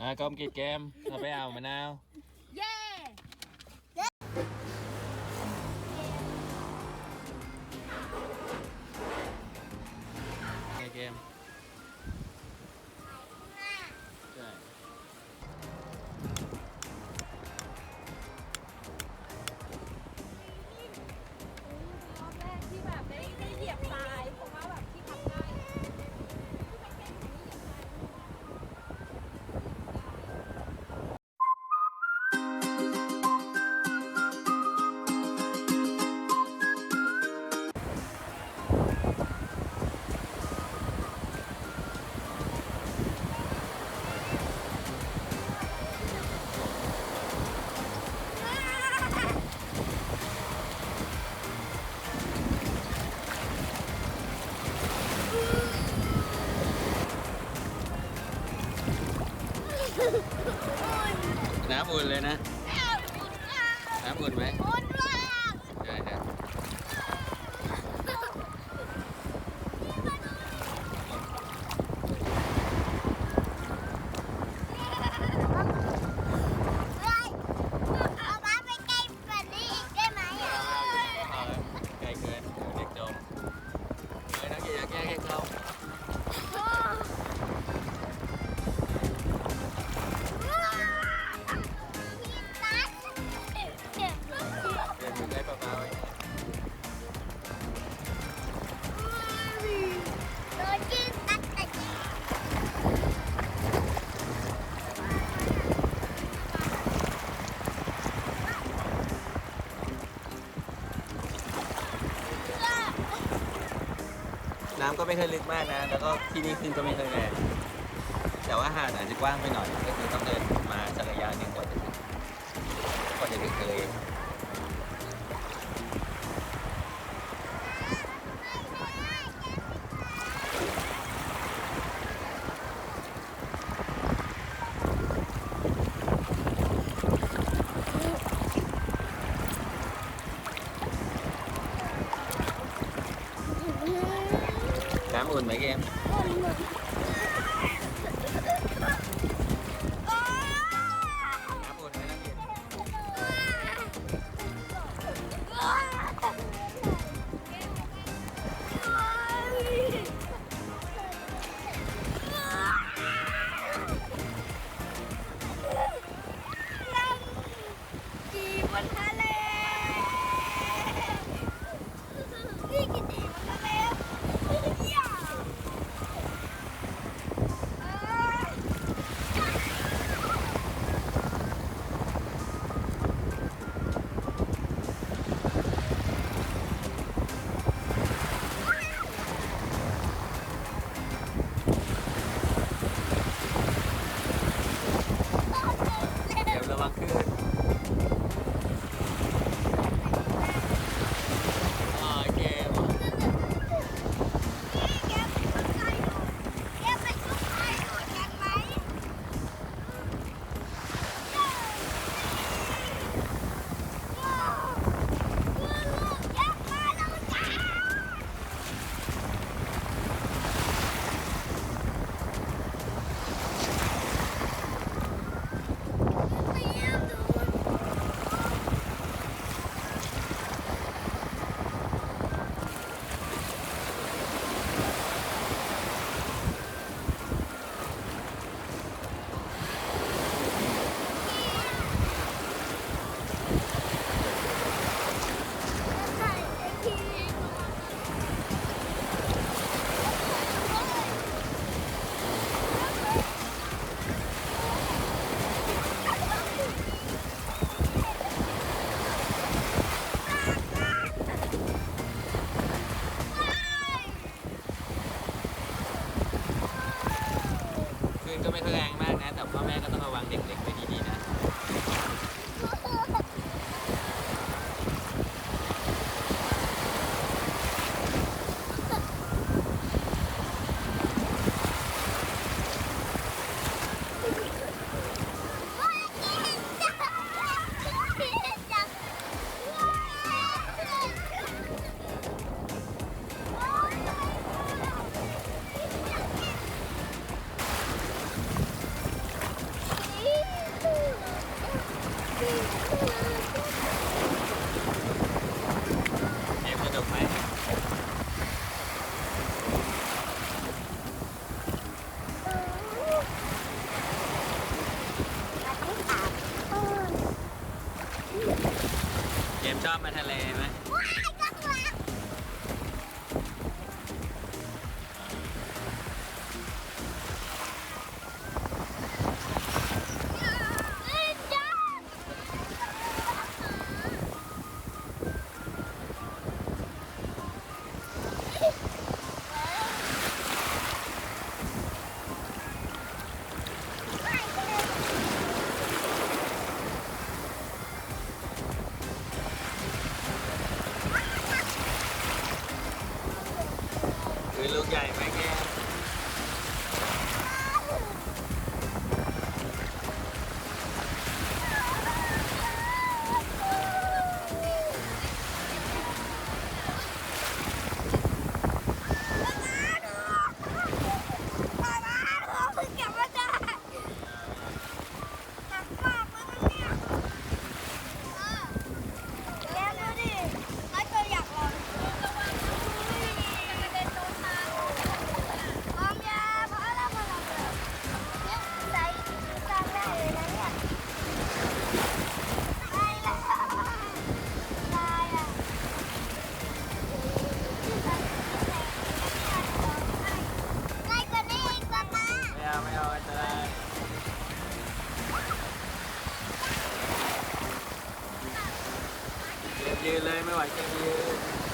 อ่ากอมกิดเกมเราไปเอามะนาว เย้ไงเกม หมื่นเลยนะสามหมื่นไหม ไม่เคยลึกมากนะ แล้วก็ที่นี่ขึ้นก็ไม่เคยแรงแต่ว่าหาดอาจจะกว้างไปหน่อย ก็คือต้องเดินมาสักระยะหนึ่งกว่าจะถึงกว่าจะถึงทะเล ไหมเกม อบมาทะเลไหม ใหญ่ไหม ยืนเลยไม่ไหวจะยืน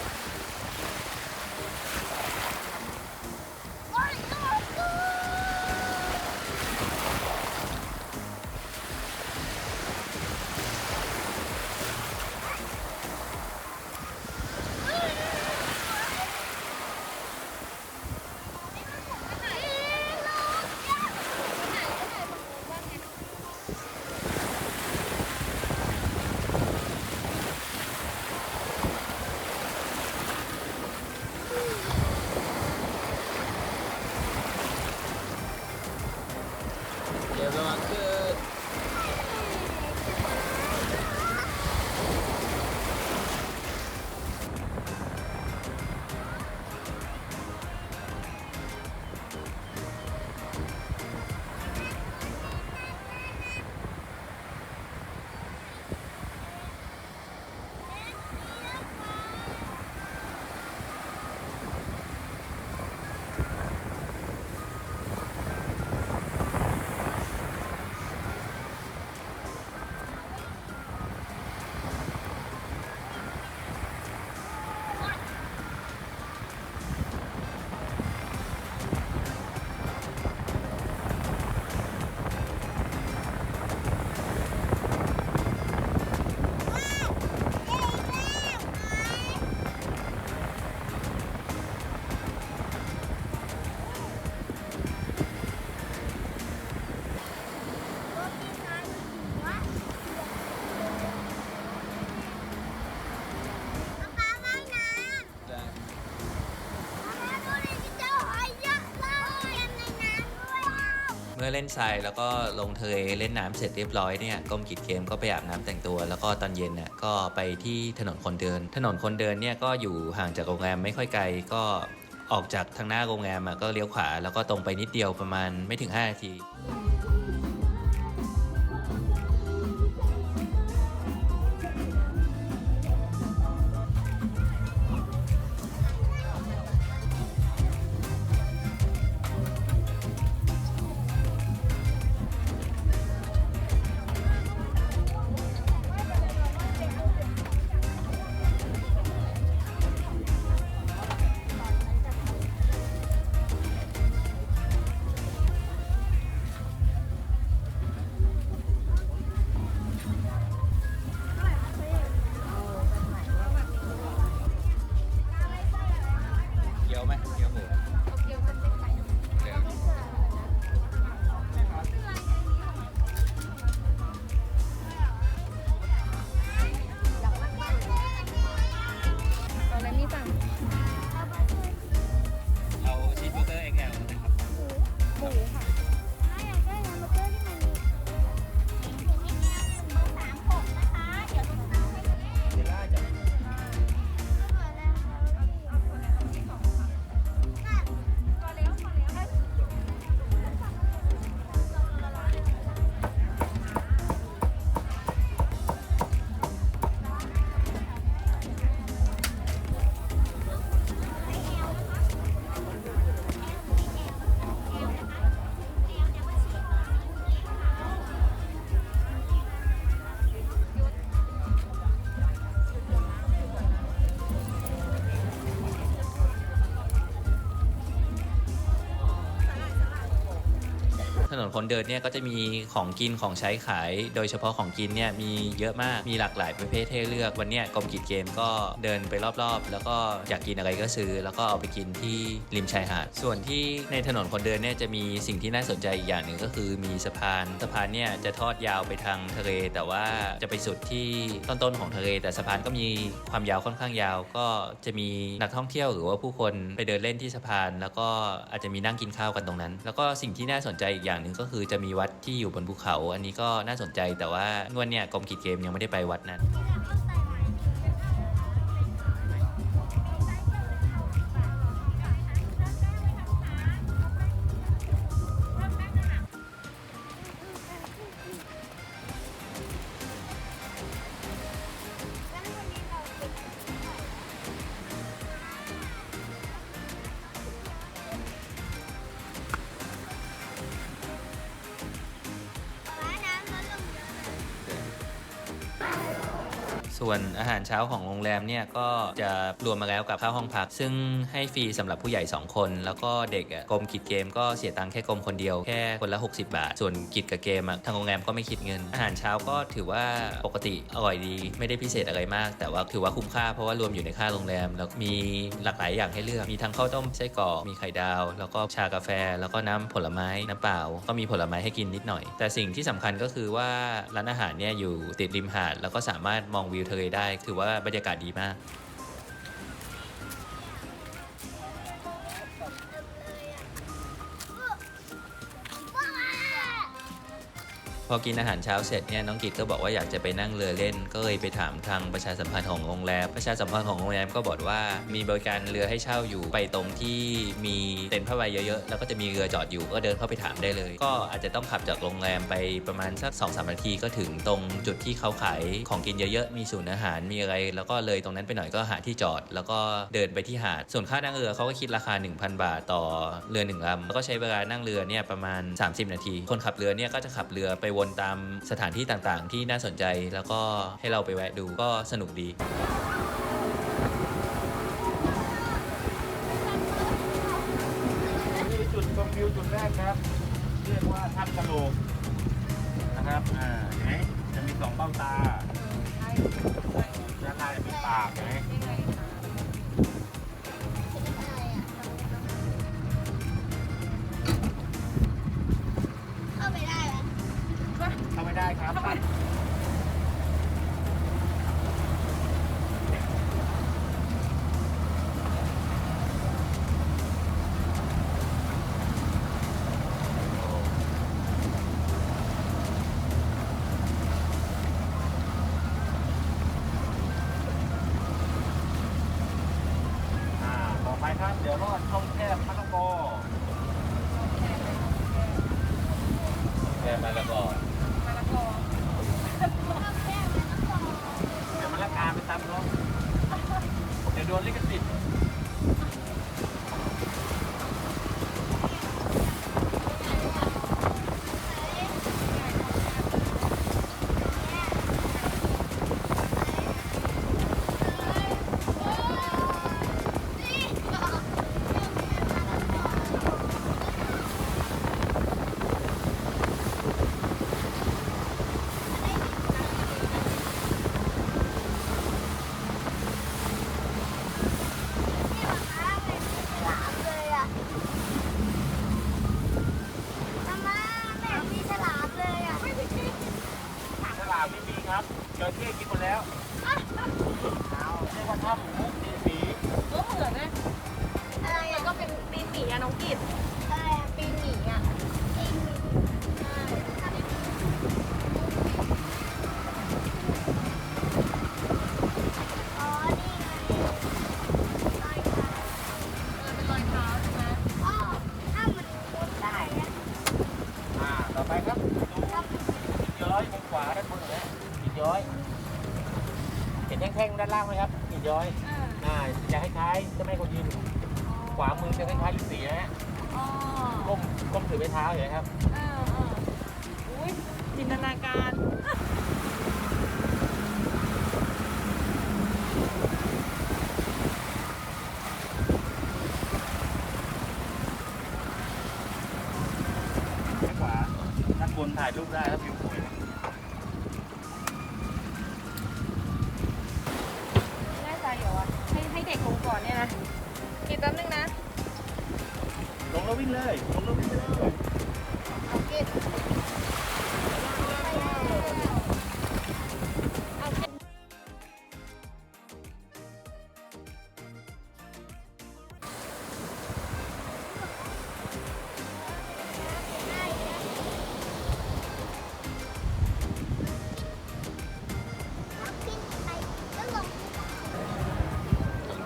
เล่นทรายแล้วก็ลงทยเลเล่นน้ำเสร็จเรียบร้อยเนี่ยก้มกิดเกมก็ไปอาบน้ำแต่งตัว แล้วก็ตอนเย็นน่ะก็ไปที่ถนนคนเดิน ถนนคนเดินเนี่ยก็อยู่ห่างจากโรงแรมไม่ค่อยไกลก็ออกจากทางหน้าโรงแรมก็เลี้ยวขวา แล้วก็ตรงไปนิดเดียวประมาณไม่ถึง 5 นาที นนคนเดินเนี่ยก็จะมีของกินของใช้ขาย โดยเฉพาะของกินเนี่ยมีเยอะมากมีหลากหลายประเภทให้เลือกวันเนี้ยกรมกิจเกมก็เดินไปรอบๆ แล้วก็อยากกินอะไรก็ซื้อ แล้วก็เอาไปกินที่ริมชายหาดส่วนที่ในถนนคนเดินเนี่ยจะมีสิ่งที่น่าสนใจอีกอย่างหนึ่งก็คือมีสะพานสะพานเนี่ยจะทอดยาวไปทางทะเลแต่ว่าจะไปสุดที่ต้นๆของทะเลแต่สะพานก็มีความยาวค่อนข้างยาว ก็จะมีนักท่องเที่ยวหรือว่าผู้คนไปเดินเล่นที่สะพาน แล้วก็อาจจะมีนั่งกินข้าวกันตรงนั้น แล้วก็สิ่งที่น่าสนใจอีกอย่างหนึ่งก็คือจะมีวัดที่อยู่บนภูเขา อันนี้ก็น่าสนใจแต่ว่าวันเนี่ยกรมกิจเกมยังไม่ได้ไปวัดนั้น ส่วนอาหารเช้าของโรงแรมเนี่ยก็จะรวมมาแล้วกับค่าห้องพัก ซึ่งให้ฟรีสำหรับผู้ใหญ่ 2 คน แล้วก็เด็กกรมกิจเกมก็เสียตังค์แค่กรมคนเดียวแค่คนละ 60 บาท ส่วนกิจกับเกมทางโรงแรมก็ไม่คิดเงิน อาหารเช้าก็ถือว่าปกติอร่อยดีไม่ได้พิเศษอะไรมาก แต่ว่าถือว่าคุ้มค่าเพราะว่ารวมอยู่ในค่าโรงแรม แล้วมีหลากหลายอย่างให้เลือกมีทั้งข้าวต้มไส้กรอกมีไข่ดาว แล้วก็ชากาแฟ แล้วก็น้ำผลไม้น้ำเปล่า ก็มีผลไม้ให้กินนิดหน่อย แต่สิ่งที่สำคัญก็คือว่าร้านอาหารเนี่ยอยู่ติดริมหาดแล้วก็สามารถมองวิวทะเลได้ ถือว่าบรรยากาศดีมาก พอกินอาหารเช้าเสร็จเนี่ยน้องกิตก็บอกว่าอยากจะไปนั่งเรือเล่น ก็เลยไปถามทางประชาสัมพันธ์ของโรงแรมประชาสัมพันธ์ของโรงแรมก็บอกว่ามีบริการเรือให้เช่าอยู่ไปตรงที่มีเต็นท์ผ้าใบเยอะๆแล้วก็จะมีเรือจอดอยู่ก็เดินเข้าไปถามได้เลย ก็อาจจะต้องขับจากโรงแรมไปประมาณสัก2อสนาทีก็ถึงตรงจุดที่เขาขายของกินเยอะๆมีศูนย์อาหารมีอะไร แล้วก็เลยตรงนั้นไปหน่อยก็หาที่จอด แล้วก็เดินไปที่หาดส่วนค่านั่งเรือเขาก็คิดราคา 1,000 บาทต่อเรือหนึ่งลำแล้วก็ใช้เวลานั่งเรือเนี่ยประมาณ 30 นาที คนขับเรือเนี่ยก็จะขับเรือไปวนตามสถานที่ต่างๆ ที่น่าสนใจ แล้วก็ให้เราไปแวะดูก็สนุกดีนี่จุดชมวิวจุดแรกครับ เรียกว่าถ้ำกะโหลกนะครับ อ่าเห็นไหมจะมีสองเบ้าตาด้านล่างจะมีปากเห็นไหม จระเข้กินหมดแล้วเอาเรียกว่าถ้ำมุกสีสีก็เหมือนนะมันก็เป็นปีนหมีอะน้องกิตปีนหมีอะเออเป็นรอยเท้าใช่ไหมอ่าต่อไปครับดูหินย้อยมุมขวาด้านบนเห็นไหมหิน ย้อย เห็นแท่งๆด้านล่างไหมครับหินย้อยอ่าอ่าจะคล้ายๆเจะไม่คนยืนขวามือจะคล้ายๆฤาษีนะฮะอ๋อก้มก้มถือไม้เท้าอย่างนี้ยครับ เออเอออุ้ยจินตนาการ เ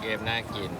กมน่ากิน